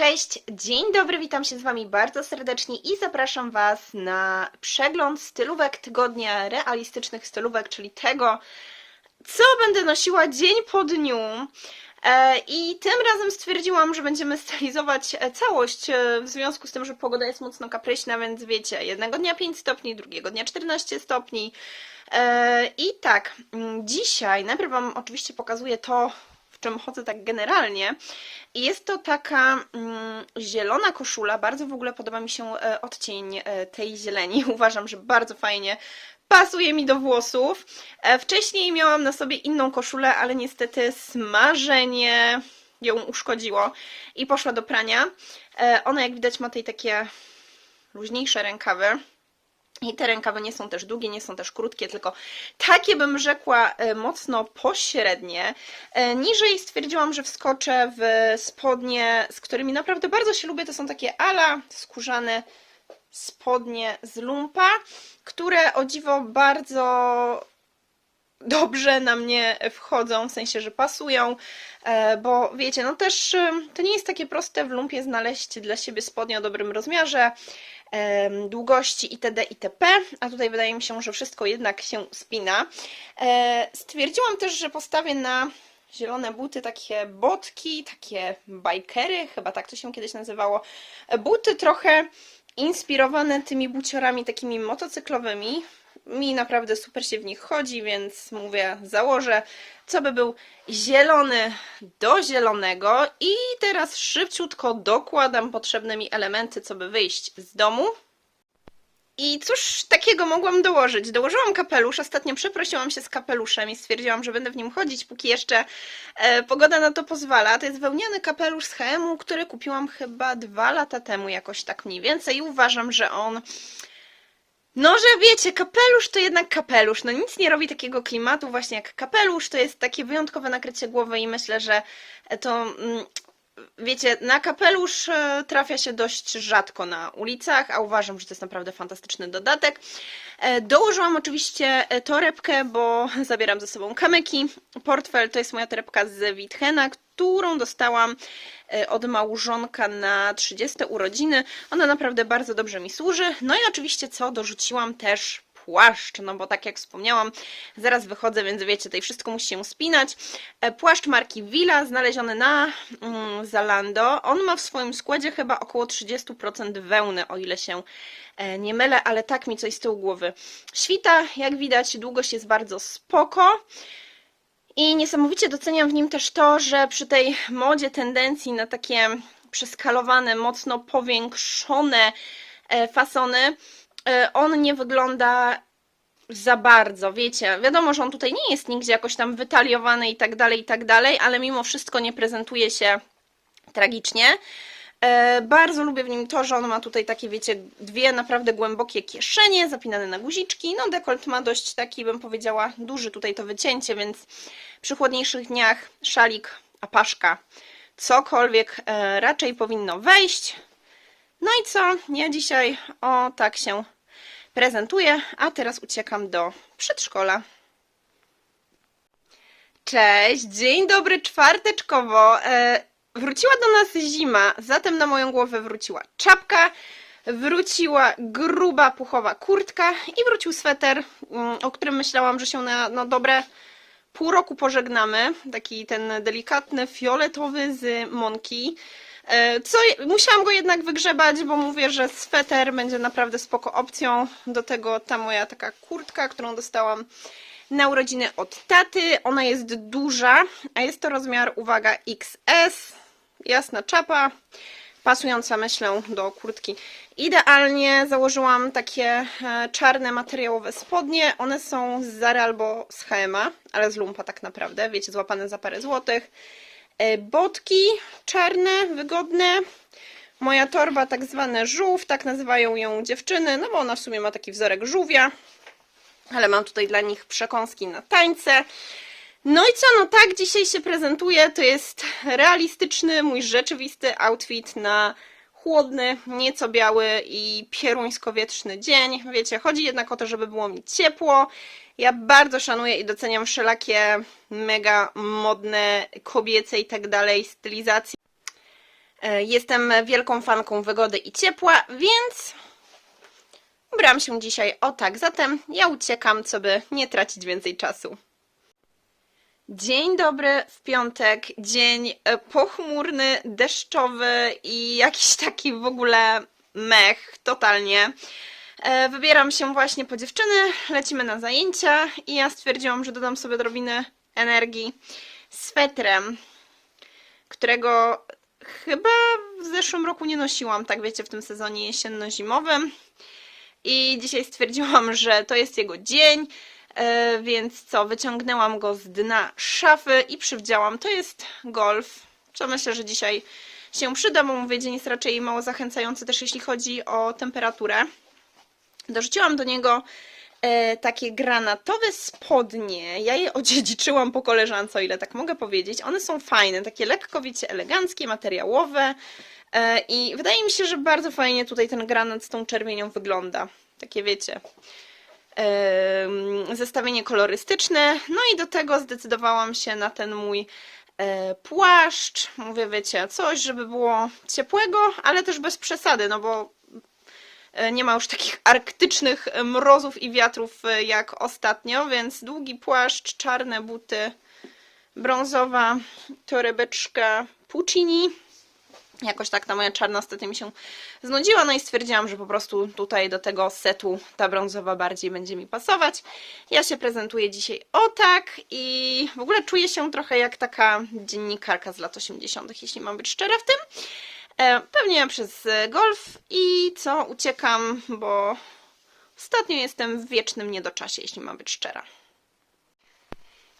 Cześć, dzień dobry, witam się z Wami bardzo serdecznie i zapraszam Was na przegląd stylówek tygodnia, realistycznych stylówek, czyli tego, co będę nosiła dzień po dniu. E, I tym razem stwierdziłam, że będziemy stylizować e, całość e, w związku z tym, że pogoda jest mocno kapryśna, więc wiecie, jednego dnia 5 stopni, drugiego dnia 14 stopni. I tak, mm, dzisiaj najpierw Wam oczywiście pokazuję to, czym chodzę tak generalnie. I jest to taka mm, zielona koszula. Bardzo w ogóle podoba mi się e, odcień e, tej zieleni. Uważam, że bardzo fajnie pasuje mi do włosów. E, wcześniej miałam na sobie inną koszulę, ale niestety smażenie ją uszkodziło i poszła do prania. Ona, jak widać, ma tej takie luźniejsze rękawy. I te rękawy nie są też długie, nie są też krótkie, tylko takie bym rzekła e, mocno pośrednie. E, Niżej stwierdziłam, że wskoczę w spodnie, z którymi naprawdę bardzo się lubię. To są takie ala skórzane spodnie z lumpa, które o dziwo bardzo dobrze na mnie wchodzą, w sensie, że pasują, e, bo wiecie, no też to nie jest takie proste w lumpie znaleźć dla siebie spodnie o dobrym rozmiarze, długości itd. itp., a tutaj wydaje mi się, że wszystko jednak się spina. E, Stwierdziłam też, że postawię na zielone buty, takie botki, takie bikery, chyba tak to się kiedyś nazywało. Buty trochę inspirowane tymi buciorami takimi motocyklowymi. Mi naprawdę super się w nich chodzi, więc mówię, założę, co by był zielony do zielonego. I teraz szybciutko dokładam potrzebne mi elementy, co by wyjść z domu. I cóż takiego mogłam dołożyć? Dołożyłam kapelusz. Ostatnio przeprosiłam się z kapeluszem i stwierdziłam, że będę w nim chodzić, póki jeszcze e, pogoda na to pozwala. To jest wełniany kapelusz z HM-u, który kupiłam chyba dwa lata temu, jakoś tak mniej więcej. I uważam, że on. No, że wiecie, kapelusz to jednak kapelusz. No nic nie robi takiego klimatu właśnie jak kapelusz. To jest takie wyjątkowe nakrycie głowy i myślę, że to. Mm, wiecie, na kapelusz e, trafia się dość rzadko na ulicach, a uważam, że to jest naprawdę fantastyczny dodatek. E, Dołożyłam oczywiście e, torebkę, bo zabieram ze sobą kamyki. Portfel to jest moja torebka z Witchena, którą dostałam od małżonka na 30 urodziny. Ona naprawdę bardzo dobrze mi służy. No i oczywiście co, dorzuciłam też płaszcz, no bo tak jak wspomniałam, zaraz wychodzę, więc wiecie, tutaj wszystko musi się spinać. E, Płaszcz marki Villa, znaleziony na mm, Zalando. On ma w swoim składzie chyba około 30% wełny, o ile się e, nie mylę, ale tak mi coś z tyłu głowy świta. Jak widać, długość jest bardzo spoko. I niesamowicie doceniam w nim też to, że przy tej modzie tendencji na takie przeskalowane, mocno powiększone e, fasony, e, on nie wygląda za bardzo, wiecie, wiadomo, że on tutaj nie jest nigdzie jakoś tam wytaliowany i tak dalej, i tak dalej, ale mimo wszystko nie prezentuje się tragicznie. E, bardzo lubię w nim to, że on ma tutaj takie, wiecie, dwie naprawdę głębokie kieszenie, zapinane na guziczki. No, dekolt ma dość taki, bym powiedziała, duży tutaj to wycięcie, więc przy chłodniejszych dniach szalik, apaszka, cokolwiek e, raczej powinno wejść. No i co? Ja dzisiaj o tak się prezentuję, a teraz uciekam do przedszkola. Cześć, dzień dobry, czwarteczkowo. Wróciła do nas zima, zatem na moją głowę wróciła czapka, wróciła gruba puchowa kurtka i wrócił sweter, mm, o którym myślałam, że się na no, dobre pół roku pożegnamy. Taki ten delikatny, fioletowy z Monki. E, Co, musiałam go jednak wygrzebać, bo mówię, że sweter będzie naprawdę spoko opcją. Do tego ta moja taka kurtka, którą dostałam na urodziny od taty. Ona jest duża, a jest to rozmiar, uwaga, XS. Jasna czapa, pasująca myślę do kurtki. Idealnie założyłam takie e, czarne materiałowe spodnie. One są z Zary albo z H&M-a, ale z lumpa tak naprawdę, wiecie, złapane za parę złotych. E, Botki czarne, wygodne. Moja torba tak zwane żółw, tak nazywają ją dziewczyny, no bo ona w sumie ma taki wzorek żółwia. Ale mam tutaj dla nich przekąski na tańce. No i co, no tak dzisiaj się prezentuje. To jest realistyczny, mój rzeczywisty outfit na chłodny, nieco biały i pieruńsko-wietrzny dzień. Wiecie, chodzi jednak o to, żeby było mi ciepło. Ja bardzo szanuję i doceniam wszelakie mega modne, kobiece i tak dalej stylizacje. E, Jestem wielką fanką wygody i ciepła, więc ubrałam się dzisiaj o tak. Zatem ja uciekam, co by nie tracić więcej czasu. Dzień dobry w piątek, dzień e, pochmurny, deszczowy i jakiś taki w ogóle mech, totalnie. E, Wybieram się właśnie po dziewczyny, lecimy na zajęcia i ja stwierdziłam, że dodam sobie odrobinę energii swetrem, którego chyba w zeszłym roku nie nosiłam, tak wiecie, w tym sezonie jesienno-zimowym. I dzisiaj stwierdziłam, że to jest jego dzień, więc co, wyciągnęłam go z dna szafy i przywdziałam. To jest golf, co myślę, że dzisiaj się przyda, bo mówię, dzień jest raczej mało zachęcający też jeśli chodzi o temperaturę. Dorzuciłam do niego e, takie granatowe spodnie. Ja je odziedziczyłam po koleżance, o ile tak mogę powiedzieć. One są fajne, takie lekko, wiecie, eleganckie, materiałowe. E, I wydaje mi się, że bardzo fajnie tutaj ten granat z tą czerwienią wygląda. Takie wiecie. Zestawienie kolorystyczne. No i do tego zdecydowałam się na ten mój e, płaszcz. Mówię, wiecie, coś, żeby było ciepłego, ale też bez przesady, no bo E, nie ma już takich arktycznych e, mrozów i wiatrów jak ostatnio, więc długi płaszcz, czarne buty, brązowa torebeczka Puccini. Jakoś tak ta moja czarna ostatnio mi się znudziła, no i stwierdziłam, że po prostu tutaj do tego setu ta brązowa bardziej będzie mi pasować. Ja się prezentuję dzisiaj o tak i w ogóle czuję się trochę jak taka dziennikarka z lat 80., jeśli mam być szczera w tym. E, Pewnie przez golf i co, uciekam, bo ostatnio jestem w wiecznym niedoczasie, jeśli mam być szczera.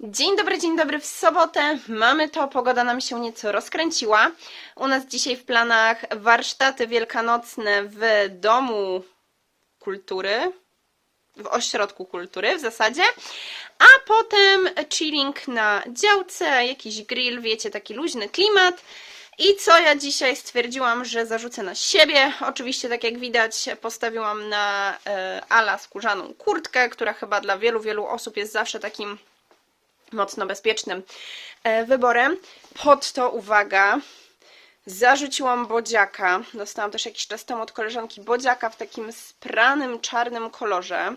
Dzień dobry, dzień dobry w sobotę. Mamy to, pogoda nam się nieco rozkręciła. U nas dzisiaj w planach warsztaty wielkanocne w Domu Kultury, w Ośrodku Kultury w zasadzie, a potem chilling na działce, jakiś grill, wiecie, taki luźny klimat. I co ja dzisiaj stwierdziłam, że zarzucę na siebie. Oczywiście, tak jak widać, postawiłam na e, ala skórzaną kurtkę, która chyba dla wielu, wielu osób jest zawsze takim mocno bezpiecznym e, wyborem. Pod to, uwaga, zarzuciłam bodziaka. Dostałam też jakiś czas temu od koleżanki bodziaka w takim spranym, czarnym kolorze.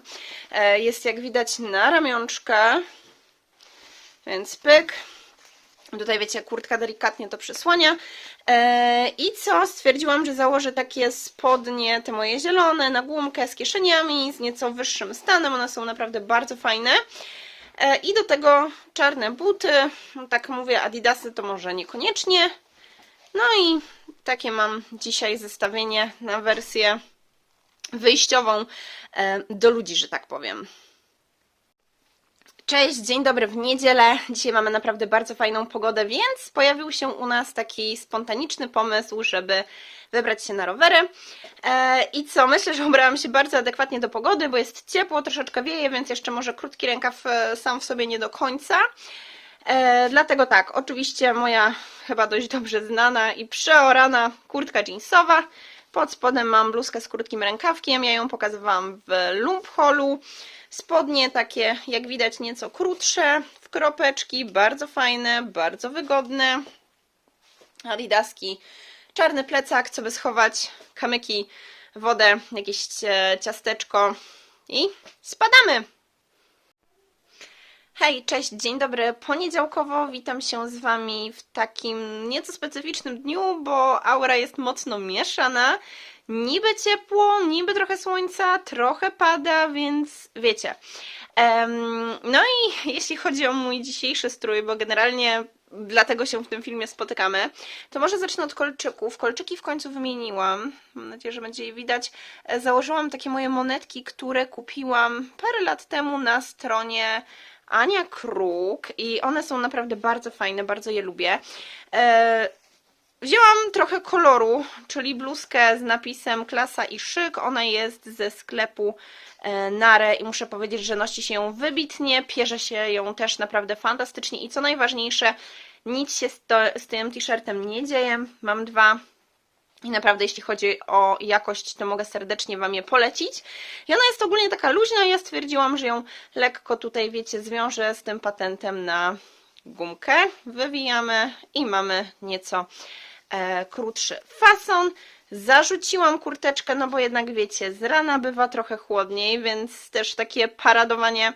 E, Jest, jak widać, na ramionczkę. Więc pyk. Tutaj wiecie, kurtka delikatnie to przysłania. E, I co? Stwierdziłam, że założę takie spodnie, te moje zielone, na gumkę z kieszeniami, z nieco wyższym stanem. One są naprawdę bardzo fajne. E, I do tego czarne buty. No, Tak mówię, adidasy to może niekoniecznie. No i takie mam dzisiaj zestawienie na wersję wyjściową e, do ludzi, że tak powiem. Cześć, dzień dobry w niedzielę. Dzisiaj mamy naprawdę bardzo fajną pogodę, więc pojawił się u nas taki spontaniczny pomysł, żeby wybrać się na rowery. E, I co? Myślę, że ubrałam się bardzo adekwatnie do pogody, bo jest ciepło, troszeczkę wieje, więc jeszcze może krótki rękaw e, sam w sobie nie do końca. E, dlatego tak, oczywiście moja chyba dość dobrze znana i przeorana kurtka jeansowa. Pod spodem mam bluzkę z krótkim rękawkiem, ja ją pokazywałam w Lumpholu. Spodnie takie, jak widać, nieco krótsze, w kropeczki, bardzo fajne, bardzo wygodne. Adidaski, czarny plecak, co by schować, kamyki, wodę, jakieś e, ciasteczko i spadamy! Hej, cześć, dzień dobry. Poniedziałkowo witam się z Wami w takim nieco specyficznym dniu, bo aura jest mocno mieszana. Niby ciepło, niby trochę słońca, trochę pada, więc wiecie. No i jeśli chodzi o mój dzisiejszy strój, bo generalnie dlatego się w tym filmie spotykamy, to może zacznę od kolczyków. Kolczyki w końcu wymieniłam. Mam nadzieję, że będzie je widać. E, Założyłam takie moje monetki, które kupiłam parę lat temu na stronie Ania Kruk i one są naprawdę bardzo fajne, bardzo je lubię. Wzięłam trochę koloru, czyli bluzkę z napisem klasa i szyk. Ona jest ze sklepu e, Nare i muszę powiedzieć, że nosi się ją wybitnie, pierze się ją też naprawdę fantastycznie i co najważniejsze, nic się z, tym t-shirtem nie dzieje. Mam dwa i naprawdę, jeśli chodzi o jakość, to mogę serdecznie Wam je polecić. I ona jest ogólnie taka luźna, ja stwierdziłam, że ją lekko tutaj, wiecie, zwiążę z tym patentem na gumkę. Wywijamy i mamy nieco krótszy fason. Zarzuciłam kurteczkę, no bo jednak wiecie, z rana bywa trochę chłodniej, więc też takie paradowanie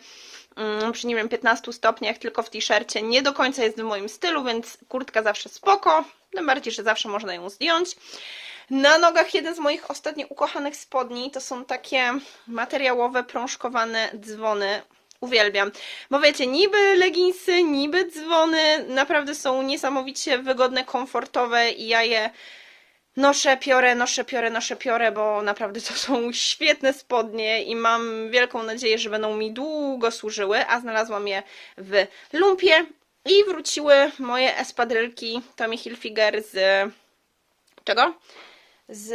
mm, przy nie wiem 15 stopniach tylko w t-shircie nie do końca jest w moim stylu, więc kurtka zawsze spoko, tym bardziej, że zawsze można ją zdjąć. Na nogach jeden z moich ostatnio ukochanych spodni to są takie materiałowe, prążkowane dzwony. Uwielbiam. Bo wiecie, niby leginsy, niby dzwony naprawdę są niesamowicie wygodne, komfortowe i ja je noszę, piorę, noszę, piorę, noszę, piorę, bo naprawdę to są świetne spodnie i mam wielką nadzieję, że będą mi długo służyły, a znalazłam je w lumpie i wróciły moje espadrylki Tommy Hilfiger z czego? Z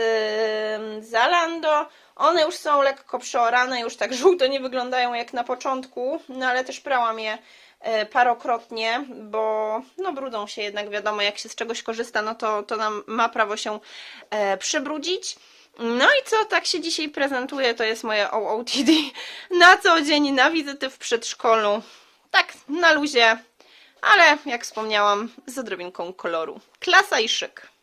Zalando. One już są lekko przeorane, już tak żółto nie wyglądają jak na początku, no ale też prałam je e, parokrotnie, bo no brudzą się jednak, wiadomo, jak się z czegoś korzysta, no to, to nam ma prawo się e, przybrudzić. No i co tak się dzisiaj prezentuje, to jest moje OOTD na co dzień, na wizyty w przedszkolu. Tak, na luzie, ale jak wspomniałam, z odrobinką koloru. Klasa i szyk.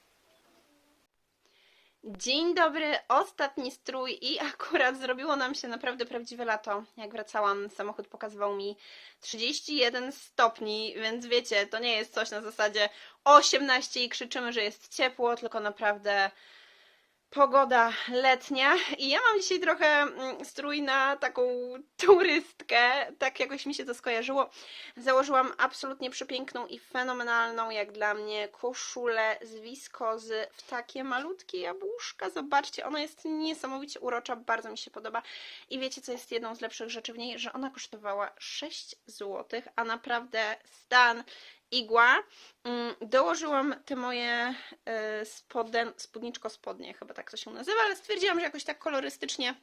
Dzień dobry, ostatni strój i akurat zrobiło nam się naprawdę prawdziwe lato. Jak wracałam, samochód pokazywał mi 31 stopni, więc wiecie, to nie jest coś na zasadzie 18 i krzyczymy, że jest ciepło, tylko naprawdę pogoda letnia i ja mam dzisiaj trochę mm, strój na taką turystkę, tak jakoś mi się to skojarzyło. Założyłam absolutnie przepiękną i fenomenalną, jak dla mnie, koszulę z wiskozy w takie malutkie jabłuszka. Zobaczcie, ona jest niesamowicie urocza, bardzo mi się podoba. I wiecie, co jest jedną z lepszych rzeczy w niej? Że ona kosztowała 6 zł, a naprawdę stan igła. Mm, Dołożyłam te moje y, spoden, spódniczko spodnie, chyba tak to się nazywa, ale stwierdziłam, że jakoś tak kolorystycznie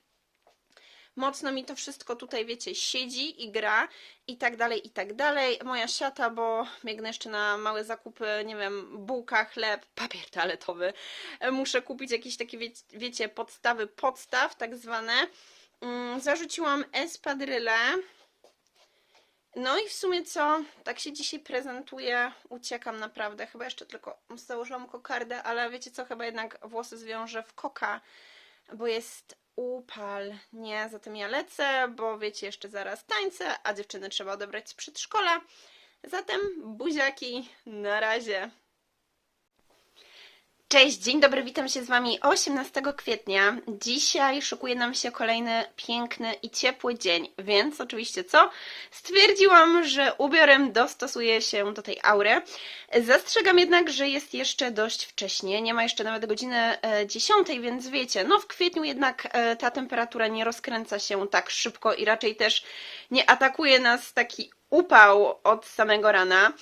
mocno mi to wszystko tutaj, wiecie, siedzi i gra i tak dalej, i tak dalej. Moja siata, bo biegnę jeszcze na małe zakupy, nie wiem, bułka, chleb, papier toaletowy. E, Muszę kupić jakieś takie, wie, wiecie, podstawy podstaw, tak zwane. Mm, Zarzuciłam espadryle. No i w sumie co? Tak się dzisiaj prezentuję. Uciekam naprawdę. Chyba jeszcze tylko założyłam kokardę, ale wiecie co? Chyba jednak włosy zwiążę w koka, bo jest upal. Nie, zatem ja lecę, bo wiecie, jeszcze zaraz tańce, a dziewczyny trzeba odebrać z przedszkola. Zatem buziaki, na razie. Cześć, dzień dobry, witam się z Wami 18 kwietnia. Dzisiaj szykuje nam się kolejny piękny i ciepły dzień, więc oczywiście co? Stwierdziłam, że ubiorem dostosuję się do tej aury. Zastrzegam jednak, że jest jeszcze dość wcześnie, nie ma jeszcze nawet godziny e, 10, więc wiecie, no w kwietniu jednak e, ta temperatura nie rozkręca się tak szybko i raczej też nie atakuje nas taki upał od samego rana.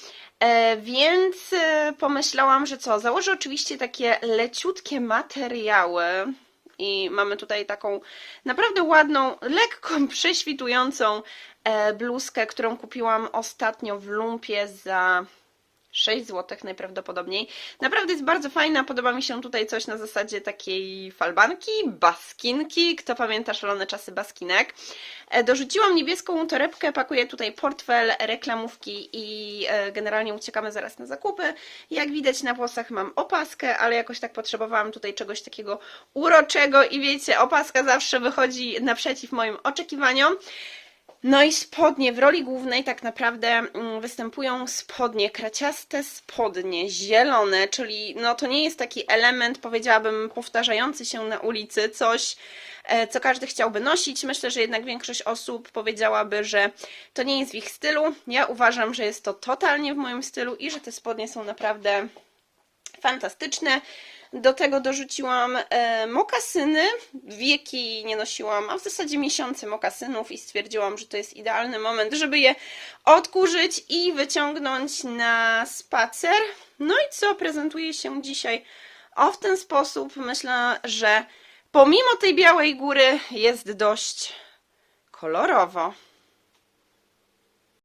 E, więc e, pomyślałam, że co, założę oczywiście takie leciutkie materiały i mamy tutaj taką naprawdę ładną, lekko prześwitującą e, bluzkę, którą kupiłam ostatnio w lumpie za 6 zł najprawdopodobniej. Naprawdę jest bardzo fajna, podoba mi się tutaj coś na zasadzie takiej falbanki, baskinki, kto pamięta szalone czasy baskinek. E, Dorzuciłam niebieską torebkę, pakuję tutaj portfel, reklamówki i e, generalnie uciekamy zaraz na zakupy. Jak widać na włosach mam opaskę, ale jakoś tak potrzebowałam tutaj czegoś takiego uroczego i wiecie, opaska zawsze wychodzi naprzeciw moim oczekiwaniom. No i spodnie w roli głównej tak naprawdę mm, występują spodnie, kraciaste spodnie, zielone, czyli no to nie jest taki element, powiedziałabym, powtarzający się na ulicy, coś, e, co każdy chciałby nosić. Myślę, że jednak większość osób powiedziałaby, że to nie jest w ich stylu. Ja uważam, że jest to totalnie w moim stylu i że te spodnie są naprawdę fantastyczne. Do tego dorzuciłam e, mokasyny. Wieki nie nosiłam, a w zasadzie miesiące mokasynów i stwierdziłam, że to jest idealny moment, żeby je odkurzyć i wyciągnąć na spacer. No i co prezentuje się dzisiaj? O, w ten sposób myślę, że pomimo tej białej góry jest dość kolorowo.